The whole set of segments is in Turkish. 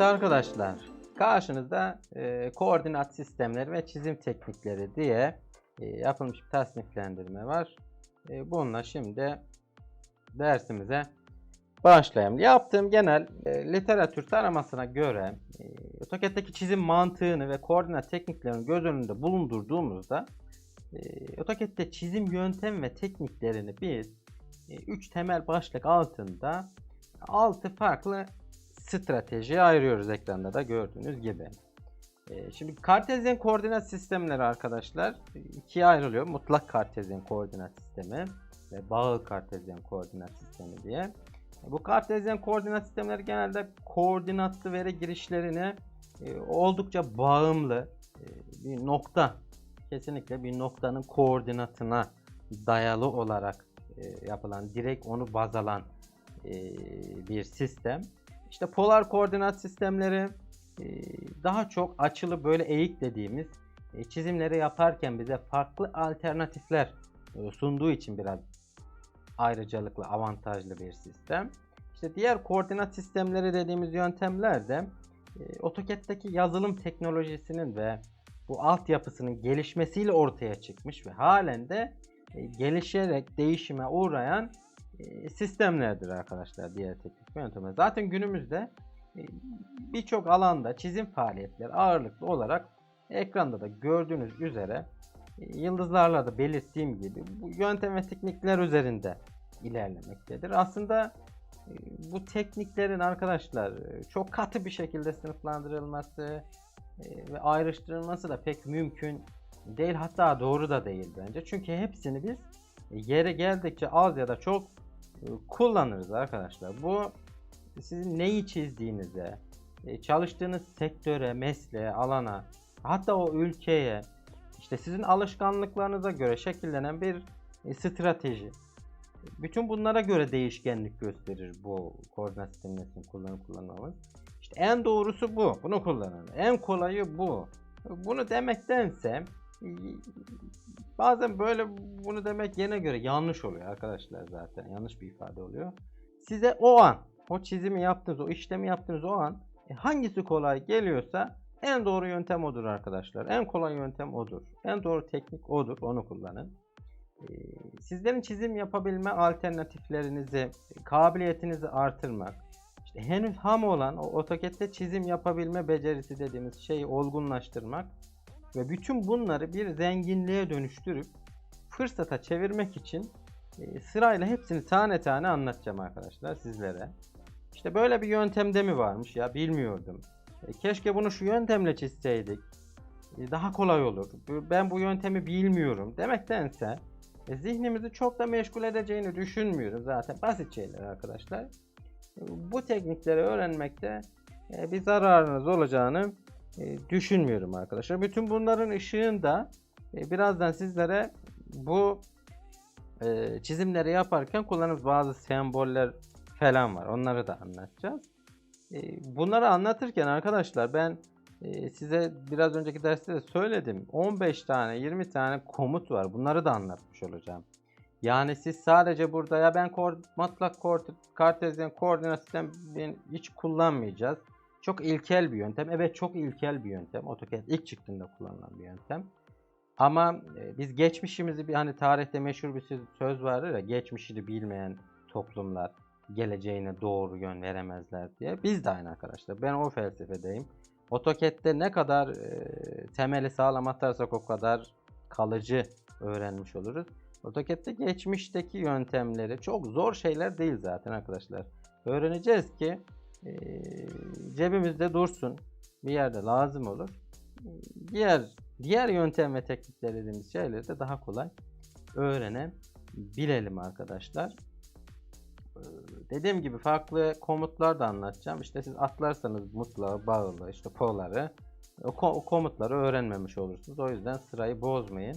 arkadaşlar, karşınızda e, koordinat sistemleri ve çizim teknikleri diye e, yapılmış bir tasniflendirme var. E, bununla şimdi dersimize başlayalım. Yaptığım genel e, literatür taramasına göre e, AutoCAD'deki çizim mantığını ve koordinat tekniklerini göz önünde bulundurduğumuzda e, AutoCAD'de çizim yöntem ve tekniklerini biz 3 temel başlık altında 6 farklı stratejiye ayırıyoruz ekranda da gördüğünüz gibi. Ee, Şimdi kartezyen koordinat sistemleri arkadaşlar e, ikiye ayrılıyor. Mutlak kartezyen koordinat sistemi ve bağıl kartezyen koordinat sistemi diye. Bu kartezyen koordinat sistemleri genelde koordinatlı veri girişlerine e, oldukça bağımlı e, bir nokta kesinlikle bir noktanın koordinatına dayalı olarak e, yapılan direkt onu baz alan e, bir sistem. İşte polar koordinat sistemleri e, daha çok açılı böyle eğik dediğimiz e, çizimleri yaparken bize farklı alternatifler e, sunduğu için biraz ayrıcalıklı, avantajlı bir sistem. İşte diğer koordinat sistemleri dediğimiz yöntemler de AutoCAD'deki yazılım teknolojisinin ve bu altyapısının gelişmesiyle ortaya çıkmış ve halen de gelişerek değişime uğrayan sistemlerdir arkadaşlar diğer teknik yöntemler. Zaten günümüzde e, birçok alanda çizim faaliyetleri ağırlıklı olarak ekranda da gördüğünüz üzere e, yıldızlarla da belirttiğim gibi bu yöntem ve teknikler üzerinde ilerlemektedir. Aslında e, bu tekniklerin arkadaşlar e, çok katı bir şekilde sınıflandırılması e, ve ayrıştırılması da pek mümkün değil hatta doğru da değil bence. Çünkü hepsini biz e, yere geldikçe az ya da çok e, kullanırız arkadaşlar. Bu sizin neyi çizdiğinize, e, çalıştığınız sektöre, mesleğe, alana, hatta o ülkeye, işte sizin alışkanlıklarınıza göre şekillenen bir e, strateji. Bütün bunlara göre değişkenlik gösterir bu koordinat sisteminin kullanıp kullanmamız. İşte en doğrusu bu. Bunu kullanın. En kolayı bu. Bunu demektense bazen böyle bunu demek yerine göre yanlış oluyor arkadaşlar zaten. Yanlış bir ifade oluyor. Size o an o çizimi yaptığınız, o işlemi yaptığınız o an e, hangisi kolay geliyorsa en doğru yöntem odur arkadaşlar. En kolay yöntem odur. En doğru teknik odur. Onu kullanın. E, Sizlerin çizim yapabilme alternatiflerinizi, kabiliyetinizi artırmak, işte henüz ham olan o AutoCAD'de çizim yapabilme becerisi dediğimiz şeyi olgunlaştırmak ve bütün bunları bir zenginliğe dönüştürüp fırsata çevirmek için e, sırayla hepsini tane tane anlatacağım arkadaşlar sizlere. İşte böyle bir yöntemde mi varmış ya bilmiyordum. E, keşke bunu şu yöntemle çizseydik. E, daha kolay olur. Ben bu yöntemi bilmiyorum demektense zihnimizi çok da meşgul edeceğini düşünmüyorum zaten. Basit şeyler arkadaşlar. Bu teknikleri öğrenmekte bir zararınız olacağını düşünmüyorum arkadaşlar. Bütün bunların ışığında e, birazdan sizlere bu e, çizimleri yaparken kullandığımız bazı semboller falan var. Onları da anlatacağız. E, bunları anlatırken arkadaşlar ben e, size biraz önceki derste de söyledim. 15 tane 20 tane komut var. Bunları da anlatmış olacağım. Yani siz sadece burada ya ben koord mutlak koord kartezyen koordinat sistemi hiç kullanmayacağız. Çok ilkel bir yöntem. Evet çok ilkel bir yöntem. AutoCAD ilk çıktığında kullanılan bir yöntem. Ama e, biz geçmişimizi bir hani tarihte meşhur bir söz- vardır ya geçmişini bilmeyen toplumlar geleceğine doğru yön veremezler diye. Biz de aynı arkadaşlar. Ben o felsefedeyim. AutoCAD'de ne kadar e, temeli sağlam atarsak o kadar kalıcı öğrenmiş oluruz. AutoCAD'de geçmişteki yöntemleri çok zor şeyler değil zaten arkadaşlar. Öğreneceğiz ki e, cebimizde dursun. Bir yerde lazım olur. Diğer diğer yöntem ve teknikler dediğimiz şeyleri de daha kolay öğrenebilelim arkadaşlar. Ee, Dediğim gibi farklı komutlar da anlatacağım. İşte siz atlarsanız mutlağı, bağlı, işte poları o, o komutları öğrenmemiş olursunuz. O yüzden sırayı bozmayın.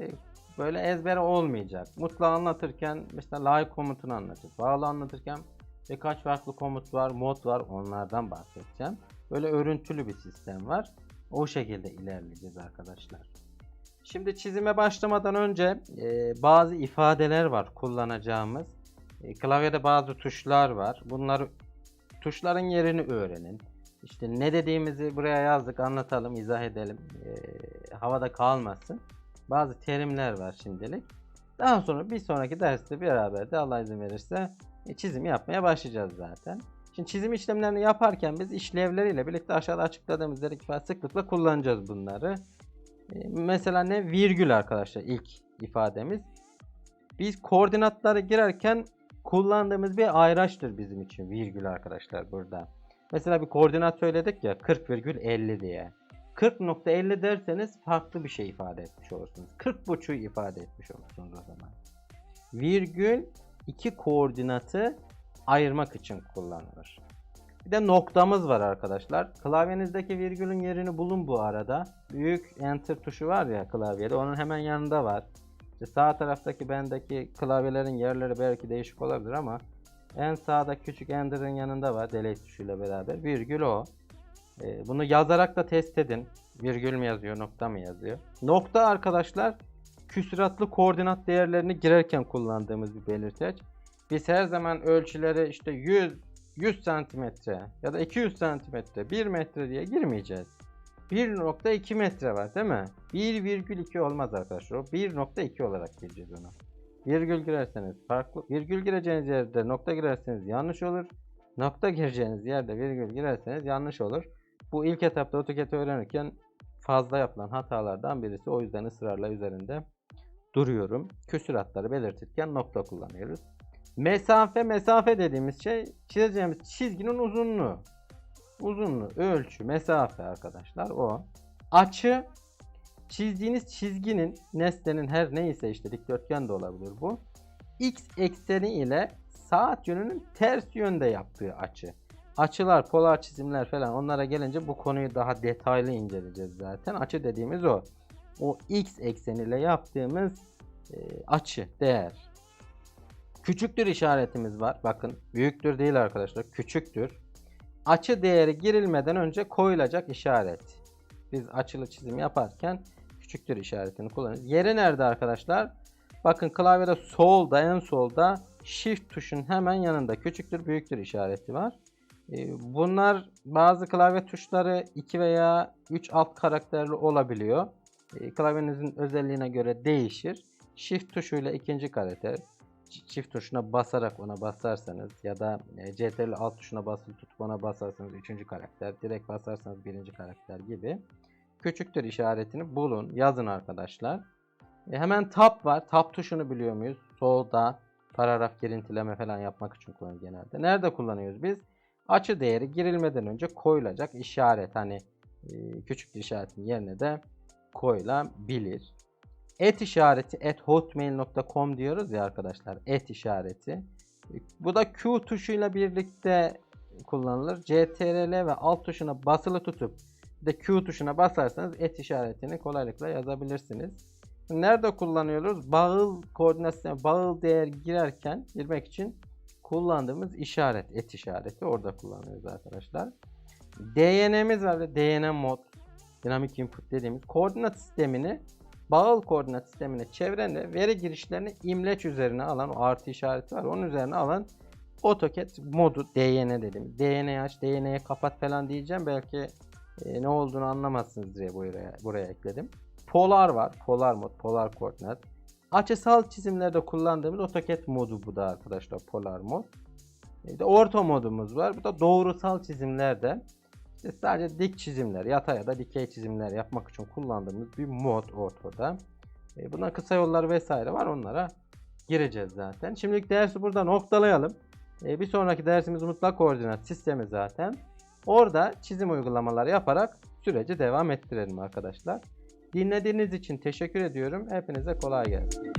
Ee, Böyle ezbere olmayacak. Mutlağı anlatırken mesela line komutunu anlatacağız. Bağlı anlatırken birkaç farklı komut var, mod var. Onlardan bahsedeceğim. Böyle örüntülü bir sistem var. O şekilde ilerleyeceğiz arkadaşlar. Şimdi çizime başlamadan önce e, bazı ifadeler var kullanacağımız. E, klavyede bazı tuşlar var. Bunları tuşların yerini öğrenin. işte ne dediğimizi buraya yazdık, anlatalım, izah edelim. Ee, havada kalmasın. Bazı terimler var şimdilik. Daha sonra bir sonraki derste beraber de Allah izin verirse e, çizim yapmaya başlayacağız zaten. Şimdi çizim işlemlerini yaparken biz işlevleriyle birlikte aşağıda açıkladığımız dedikler sıklıkla kullanacağız bunları. E, Mesela ne? Virgül arkadaşlar ilk ifademiz. Biz koordinatları girerken kullandığımız bir ayraçtır bizim için virgül arkadaşlar burada. Mesela bir koordinat söyledik ya 40,50 diye. 40.50 derseniz farklı bir şey ifade etmiş olursunuz. 40.5'u ifade etmiş olursunuz o zaman. Virgül iki koordinatı ayırmak için kullanılır. Bir de noktamız var arkadaşlar. Klavyenizdeki virgülün yerini bulun bu arada. Büyük enter tuşu var ya klavyede onun hemen yanında var. İşte sağ taraftaki bendeki klavyelerin yerleri belki değişik olabilir ama en sağda küçük enter'ın yanında var delete tuşuyla beraber. Virgül o. Ee, bunu yazarak da test edin. Virgül mü yazıyor, nokta mı yazıyor? Nokta arkadaşlar küsuratlı koordinat değerlerini girerken kullandığımız bir belirteç. Biz her zaman ölçüleri işte 100 100 santimetre ya da 200 santimetre 1 metre diye girmeyeceğiz. 1.2 metre var değil mi? 1,2 olmaz arkadaşlar. O 1.2 olarak gireceğiz ona. Virgül girerseniz farklı. Virgül gireceğiniz yerde nokta girerseniz yanlış olur. Nokta gireceğiniz yerde virgül girerseniz yanlış olur. Bu ilk etapta AutoCAD öğrenirken fazla yapılan hatalardan birisi. O yüzden ısrarla üzerinde duruyorum. Küsuratları belirtirken nokta kullanıyoruz. Mesafe, mesafe dediğimiz şey çizeceğimiz çizginin uzunluğu. Uzunluğu, ölçü, mesafe arkadaşlar o. Açı, çizdiğiniz çizginin, nesnenin her neyse işte dikdörtgen de olabilir bu. X ekseni ile saat yönünün ters yönde yaptığı açı. Açılar, polar çizimler falan onlara gelince bu konuyu daha detaylı inceleyeceğiz zaten. Açı dediğimiz o. O X ekseniyle yaptığımız e, açı, değer. Küçüktür işaretimiz var. Bakın büyüktür değil arkadaşlar. Küçüktür. Açı değeri girilmeden önce koyulacak işaret. Biz açılı çizim yaparken küçüktür işaretini kullanırız. Yeri nerede arkadaşlar? Bakın klavyede solda en solda shift tuşun hemen yanında küçüktür büyüktür işareti var. Ee, Bunlar bazı klavye tuşları 2 veya 3 alt karakterli olabiliyor. Ee, Klavyenizin özelliğine göre değişir. Shift tuşuyla ikinci karakter, çi- çift tuşuna basarak ona basarsanız ya da e, CTRL alt tuşuna basılı tutup ona basarsanız üçüncü karakter, direkt basarsanız birinci karakter gibi küçüktür işaretini bulun, yazın arkadaşlar. E, hemen tab var. Tab tuşunu biliyor muyuz? Solda paragraf girintileme falan yapmak için kullanıyoruz genelde. Nerede kullanıyoruz biz? Açı değeri girilmeden önce koyulacak işaret. Hani e, küçük işaretin yerine de koyulabilir. Et işareti et hotmail.com diyoruz ya arkadaşlar. Et işareti. Bu da Q tuşuyla birlikte kullanılır. CTRL ve alt tuşuna basılı tutup de Q tuşuna basarsanız et işaretini kolaylıkla yazabilirsiniz. Nerede kullanıyoruz? Bağıl koordinat sistemi, bağıl değer girerken girmek için kullandığımız işaret, et işareti orada kullanıyoruz arkadaşlar. DNM'miz var ve DNM mod, dinamik input dediğimiz koordinat sistemini bağıl koordinat sistemine çevrende veri girişlerini imleç üzerine alan o artı işareti var. Onun üzerine alan AutoCAD modu DN dediğimiz. DN'yi aç, DN'yi kapat falan diyeceğim. Belki e, ne olduğunu anlamazsınız diye buraya, buraya ekledim. Polar var. Polar mod, polar koordinat. Açısal çizimlerde kullandığımız AutoCAD modu bu da arkadaşlar polar mod. Bir de orta modumuz var. Bu da doğrusal çizimlerde işte sadece dik çizimler, yatay ya da dikey çizimler yapmak için kullandığımız bir mod ortada. E, Buna kısa yollar vesaire var. Onlara gireceğiz zaten. Şimdilik dersi burada noktalayalım. E, Bir sonraki dersimiz mutlak koordinat sistemi zaten. Orada çizim uygulamaları yaparak süreci devam ettirelim arkadaşlar. Dinlediğiniz için teşekkür ediyorum. Hepinize kolay gelsin.